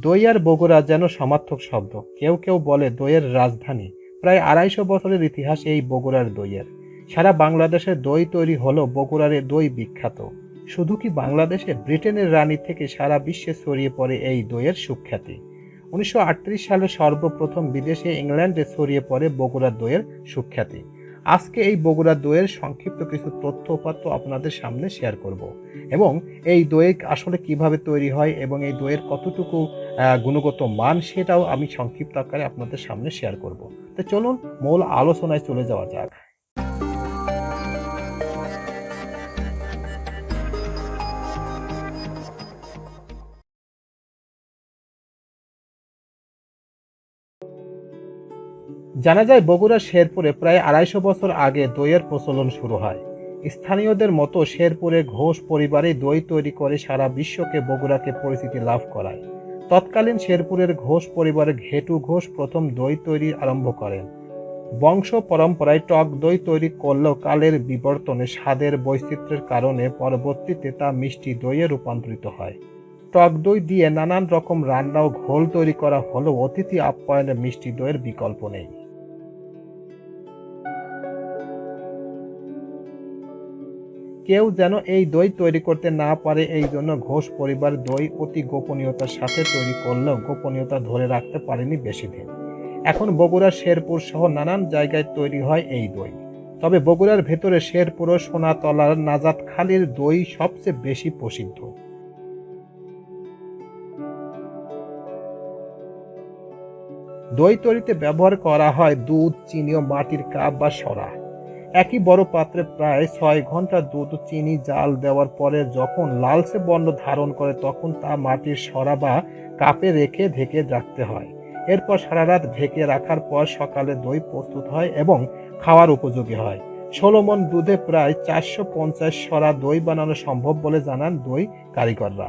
দই আর বগুড়া যেন সমার্থক শব্দ। কেউ কেউ বলে দইয়ের রাজধানী। প্রায় আড়াইশো বছরের ইতিহাস এই বগুড়ার দইয়ের। সারা বাংলাদেশে দই তৈরি হলো বগুড়ার দই বিখ্যাত। শুধু কি বাংলাদেশে, ব্রিটেনের রানী থেকে সারা বিশ্বে ছড়িয়ে পড়ে এই দইয়ের সুখ্যাতি। উনিশশো আটত্রিশ সালে সর্বপ্রথম বিদেশে ইংল্যান্ডে ছড়িয়ে পড়ে বগুড়ার দইয়ের সুখ্যাতি। আজকে এই বগুড়া দইয়ের সংক্ষিপ্ত কিছু তথ্য উপাত্য আপনাদের সামনে শেয়ার করব। এবং এই দই আসলে কীভাবে তৈরি হয় এবং এই দইয়ের কতটুকু গুণগত মান সেটাও আমি সংক্ষিপ্ত আকারে আপনাদের সামনে শেয়ার করব। তো চলুন মূল আলোচনায় চলে যাওয়া যাক। জানা যায় বগুড়া শেরপুরে প্রায় আড়াইশো বছর আগে দইয়ের প্রচলন শুরু হয়। স্থানীয়দের মতো শেরপুরে ঘোষ পরিবারে দই তৈরি করে সারা বিশ্বকে বগুড়াকে পরিচিতি লাভ করায়। তৎকালীন শেরপুরের ঘোষ পরিবারের ঘেটু ঘোষ প্রথম দই তৈরি আরম্ভ করেন। বংশ পরম্পরায় টক দই তৈরি করলেও কালের বিবর্তনে স্বাদের বৈচিত্র্যের কারণে পরবর্তীতে তা মিষ্টি দইয়ে রূপান্তরিত হয়। টক দই দিয়ে নানান রকম রান্না ও ঘোল তৈরি করা হলেও অতিথি আপ্যায়নে মিষ্টি দইয়ের বিকল্প নেই। কেউ যেন এই দই তৈরি করতে না পারে, এই জন্য ঘোষ পরিবার দই অতি গোপনীয়তার সাথে তৈরি করলেও গোপনীয়তা ধরে রাখতে পারেনি বেশি দিন এখন বগুড়ার শেরপুর সহ নানান জায়গায় তৈরি হয় এই দই। তবে বগুড়ার ভেতরে শেরপুর ও সোনাতলার নাজাত খালির দই সবচেয়ে বেশি প্রসিদ্ধ। দই তৈরিতে ব্যবহার করা হয় দুধ, চিনি ও মাটির কাপ বা সরা একই বড় পাত্রে প্রায় ছয় ঘণ্টা দুধ চিনি জাল দেওয়ার পরে যখন লালচে বর্ণ ধারণ করে তখন তা মাটির সরা বা কাপে রেখে ঢেকে রাখতে হয়। এরপর সারা রাত ঢেকে রাখার পর সকালে দই প্রস্তুত হয় এবং খাওয়ার উপযোগী হয়। ষোলো মন দুধে প্রায় চারশো পঞ্চাশ সরা দই বানানো সম্ভব বলে জানান দই কারিগররা।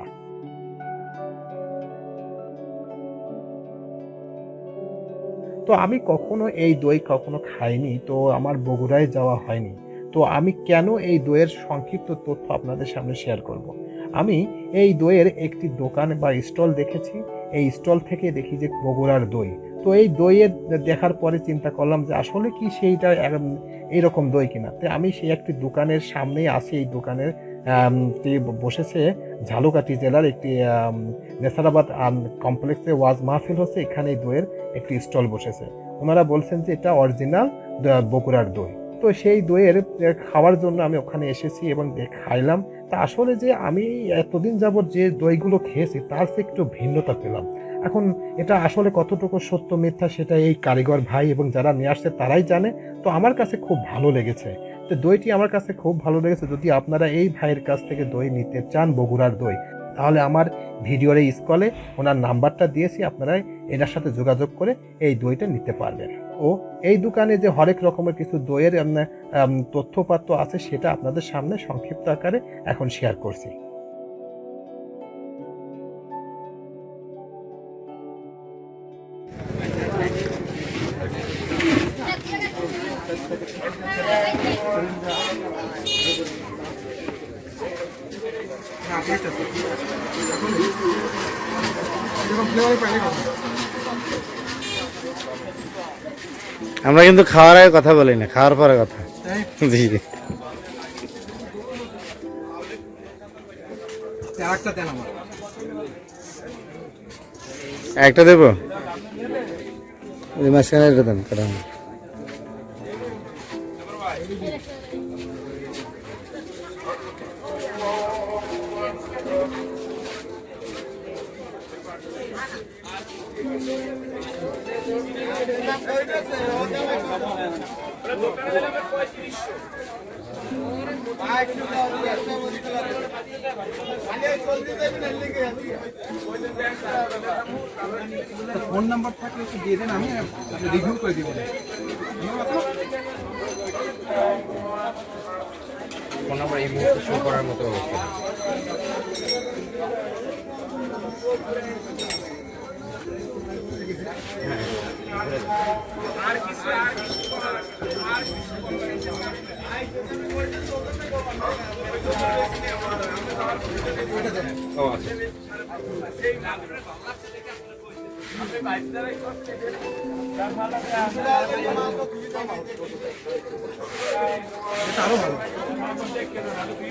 তো আমি কখনো এই দই কখনো খাইনি, তো আমার বগুড়ায় যাওয়া হয়নি। তো আমি কেন এই দইয়ের সংক্ষিপ্ত তথ্য আপনাদের সামনে শেয়ার করব। আমি এই দইয়ের একটি দোকান বা স্টল দেখেছি, এই স্টল থেকে দেখি যে বগুড়ার দই। তো এই দইয়ের দেখার পরে চিন্তা করলাম যে আসলে কি সেইটা এইরকম দই কিনা। তো আমি সেই একটি দোকানের সামনেই আছি, এই দোকানের বসেছে ঝালুকাঠি জেলার একটি নেসারাবাদ কমপ্লেক্সে ওয়াজ মাহফিল হচ্ছে। এখানে দইয়ের একটি স্টল বসেছে। ওনারা বলছেন যে এটা অরিজিনাল বগুড়ার দই। তো সেই দইয়ের খাওয়ার জন্য আমি ওখানে এসেছি এবং খাইলাম। তা আসলে যে আমি এতদিন যাবত যে দইগুলো খেয়েছি, তার চেয়ে একটু ভিন্নতা পেলাম। এখন এটা আসলে কতটুকু সত্য মিথ্যা সেটা এই কারিগর ভাই এবং যারা নিয়ে আসছে, তারাই জানে। তো আমার কাছে খুব ভালো লেগেছে। তো দইটি আমার কাছে খুব ভালো লেগেছে। যদি আপনারা এই ভাইয়ের কাছ থেকে দই নিতে চান, বগুড়ার দই, তাহলে আমার ভিডিওর এই স্কলে ওনার নাম্বারটা দিয়েছি, আপনারা এনার সাথে যোগাযোগ করে এই দইটা নিতে পারবেন। ও, এই দোকানে যে হরেক রকমের কিছু দইয়ের তথ্যপাত্র আছে, সেটা আপনাদের সামনে সংক্ষিপ্ত আকারে এখন শেয়ার করছি। আমরা কিন্তু খাওয়ার আগে কথা বলি না, খাওয়ার পরে কথা। জি। একটা দেবো? মাঝখানে দেন কটা ফোন নাম্বার থাকলে একটু দিয়ে দেন আমি রিভিউ করে দিব। ফোন নাম্বার এই মুহূর্তে শো করার মতো অবস্থা নেই। ও আচ্ছা আরও ভালো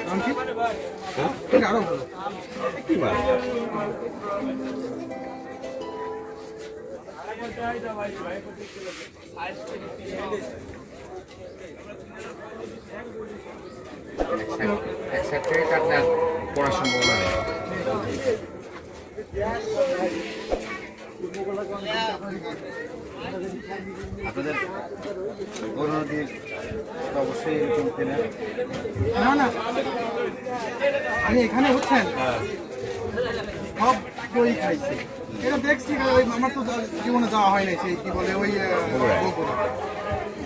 আরও ভালো পড়ার সম্ভাবনা নেই। আপনাদের পুরোনো দিক অবশ্যই এরকম কেনা। না না। আমি এখানে হচ্ছেন। সব দই খাইছি। এটা দেখছি ওই আমার তো জীবনে যাওয়া হয় নাই সেই কি বলে ওই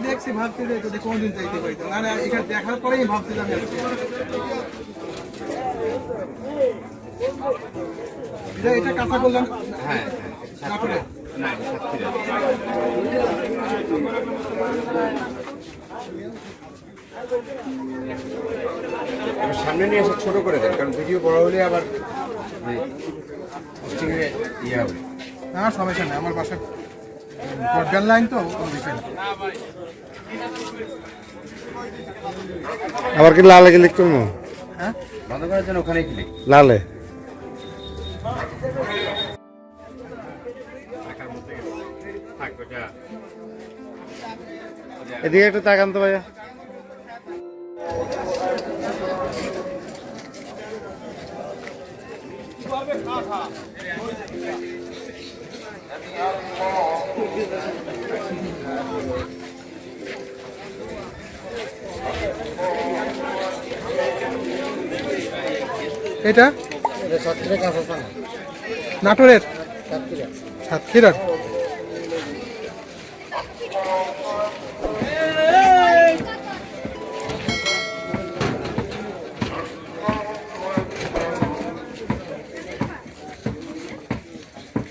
দেখছি ভাবছি যে যদি কোনদিন যাইতে পারিতাম না না এখানে দেখার পরেই ভাবছি যে এটা এটা কাঁচা করলাম হ্যাঁ। সামনে নিয়ে এসে ছোট করে দেন কারণ ভিডিও বড় হলে আবার ইয়ে হবে। না সমস্যা নেই আমার বাসা ব্রডব্যান্ড লাইন তো আবার কি লালে ক্লিক করব? হ্যাঁ? বন্ধ করার জন্য ওখানে ক্লিক লালে। এদিকে একটু তাকান তো ভাইয়া। এটা? নাটোরের? সাতক্ষীরার?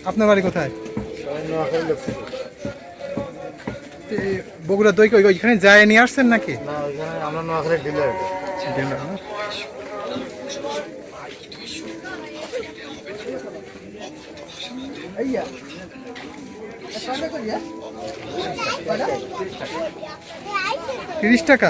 আপনার বাড়ি কোথায়? বগুড়া দই কই ওইখানে যায় নিয়ে আসছেন নাকি? আমরা নোয়াখালীর ডিলার। তিরিশ টাকা?